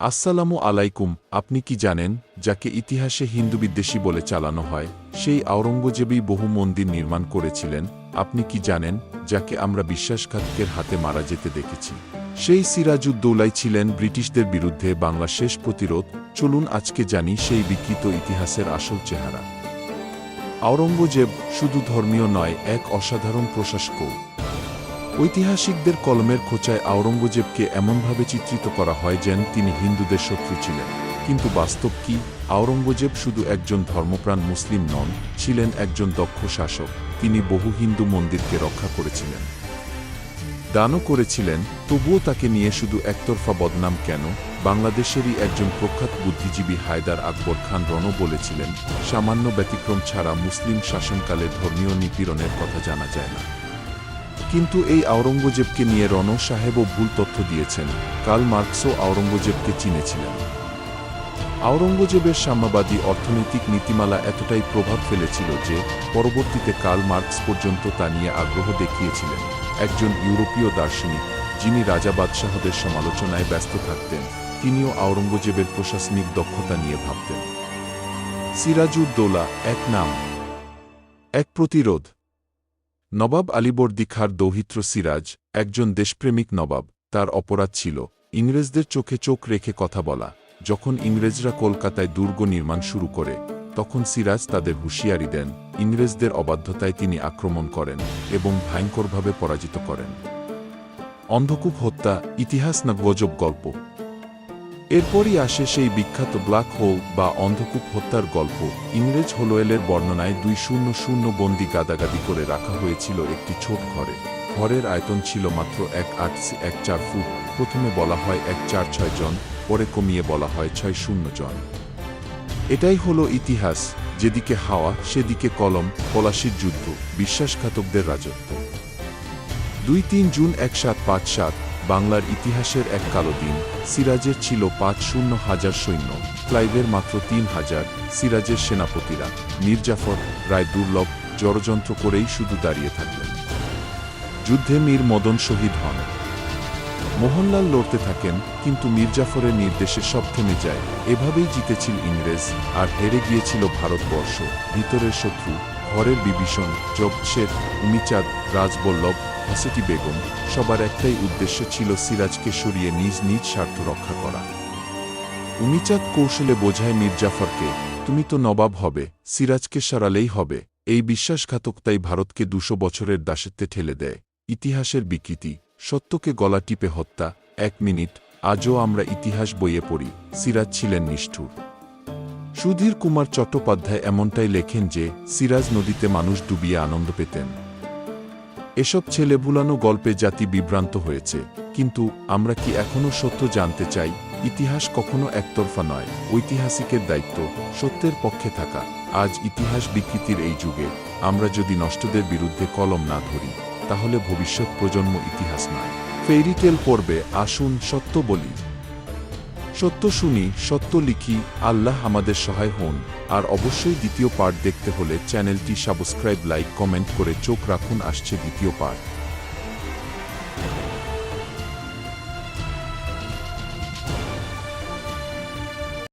আসসালামু আলাইকুম, আপনি কি জানেন, যাকে ইতিহাসে হিন্দু বিদ্বেষী বলে চালানো হয়, সেই আওরঙ্গজেবই বহু মন্দির নির্মাণ করেছিলেন, আপনি কি জানেন, যাকে আমরা বিশ্বাসঘাতকের হাতে মারা যেতে দেখেছি। সেই সিরাজউদ্দৌলাই ছিলেন ব্রিটিশদের বিরুদ্ধে বাংলা শেষ প্রতিরোধ, চলুন আজকে জানি সেই বিকৃত ইতিহাসের আসল চেহারা। আওরঙ্গজেব শুধু ধর্মীয় নয়, এক অসাধারণ প্রশাসকও। ঐতিহাসিকদের কলমের খোঁচায় আওরঙ্গজেবকে এমনভাবে চিত্রিত করা হয় যেন তিনি হিন্দুদের শত্রু ছিলেন। কিন্তু বাস্তব কি? আওরঙ্গজেব শুধু একজন ধর্মপ্রাণ মুসলিম নন, ছিলেন একজন দক্ষ শাসক। তিনি বহু হিন্দু মন্দিরকে রক্ষা করেছিলেন। দানও করেছিলেন, তবুও তাকে নিয়ে শুধু একতরফা বদনাম কেন? বাংলাদেশেরই একজন প্রখ্যাত বুদ্ধিজীবী হায়দার আকবর খান রণ বলেছিলেন, সামান্য ব্যতিক্রম ছাড়া মুসলিম শাসনকালে ধর্মীয় নিপীড়নের কথা জানা যায় না। কিন্তু এই আওরঙ্গজেবকে নিয়ে রণ সাহেবও ভুল তথ্য দিয়েছেন। কাল মার্কসও আওরঙ্গজেবকে চিনেছিলেন। আওরঙ্গজেবের সাম্যবাদী অর্থনৈতিক নীতিমালা এতটাই প্রভাব ফেলেছিল যে পরবর্তীতে কাল মার্কস পর্যন্ত তা নিয়ে আগ্রহ দেখিয়েছিলেন। একজন ইউরোপীয় দার্শনিক, যিনি রাজা বাদশাহদের সমালোচনায় ব্যস্ত থাকতেন, তিনিও আওরঙ্গজেবের প্রশাসনিক দক্ষতা নিয়ে ভাবতেন। সিরাজউদ্দৌলা, এক নাম। এক প্রতিরোধ। নবাব আলীবর্দী খাঁর দৌহিত্র সিরাজ, একজন দেশপ্রেমিক নবাব, তার অপরাধ ছিল, ইংরেজদের চোখে চোখ রেখে কথা বলা। যখন ইংরেজরা কলকাতায় দুর্গ নির্মাণ শুরু করে, তখন সিরাজ তাদের হুঁশিয়ারি দেন, ইংরেজদের অবাধ্যতায় তিনি আক্রমণ করেন এবং ভয়ঙ্করভাবে পরাজিত করেন। অন্ধকূপ হত্যা, ইতিহাস না গজব গল্প। এরপরই আসে সেই বিখ্যাত ব্ল্যাক হোল বা অন্ধকূপ হত্যার গল্প। ইংরেজ হোলোয়েলের বর্ণনায় দুই শূন্য শূন্য বন্দি গাদাগাদি করে রাখা হয়েছিল একটি ছোট ঘরে। ঘরের আয়তন ছিল মাত্র এক আট এক চার ফুট। প্রথমে বলা হয় এক চার ছয় জন, পরে কমিয়ে বলা হয় ছয় শূন্য জন। এটাই হলো ইতিহাস। যেদিকে হাওয়া, সেদিকে কলম, পলাশির যুদ্ধ, বিশ্বাসঘাতকদের রাজত্ব। দুই তিন জুন এক সাত পাঁচ সাত বাংলার ইতিহাসের এক কালো দিন। সিরাজের ছিল পাঁচ শূন্য হাজার সৈন্য। ক্লাইভের মাত্র তিন হাজার সিরাজের সেনাপতিরা। মীরজাফর রায় দুর্লভ জড়যন্ত্র করেই শুধু দাঁড়িয়ে থাকলেন। যুদ্ধে মীর মদন শহীদ হন। মোহনলাল লড়তে থাকেন, কিন্তু মীরজাফরের নির্দেশে সব থেমে যায়। এভাবেই জিতেছিল ইংরেজ, আর হেরে গিয়েছিল ভারতবর্ষ। ভিতরের শত্রু ঘরের বিভীষণ জগৎসের উমিচাঁদ, রাজবল্লভ হাসেটি বেগম, সবার একটাই উদ্দেশ্য ছিল সিরাজকে সরিয়ে নিজ নিজ স্বার্থ রক্ষা করা। উমিচাঁদ কৌশলে বোঝায় মীরজাফরকে তুমি তো নবাব হবে, সিরাজকে সরালেই হবে। এই বিশ্বাসঘাতকতাই ভারতকে দুশো বছরের দাসত্বে ঠেলে দেয়। ইতিহাসের বিকৃতি, সত্যকে গলা টিপে হত্যা, এক মিনিট, আজও আমরা ইতিহাস বইয়ে পড়ি, সিরাজ ছিলেন নিষ্ঠুর। সুধীর কুমার চট্টোপাধ্যায় এমনটাই লেখেন যে, সিরাজ নদীতে মানুষ ডুবিয়ে আনন্দ পেতেন। এসব ছেলে ভুলানো গল্পে জাতি বিভ্রান্ত হয়েছে, কিন্তু আমরা কি এখনও সত্য জানতে চাই? ইতিহাস কখনো একতরফা নয়, ঐতিহাসিকের দায়িত্ব সত্যের পক্ষে থাকা। আজ ইতিহাস বিকৃতির এই যুগে আমরা যদি নষ্টদের বিরুদ্ধে কলম না ধরি, তাহলে ভবিষ্যৎ প্রজন্ম ইতিহাস নয়। ফেরিটেল পর্বে আসুন সত্য বলি। সত্য শুনি, সত্য লিখি, আল্লাহ আমাদের সহায় হন। আর অবশ্যই দ্বিতীয় পার্ট দেখতে হলে চ্যানেলটি সাবস্ক্রাইব, লাইক, কমেন্ট করে চোখ রাখুন। আসছে দ্বিতীয় পার্ট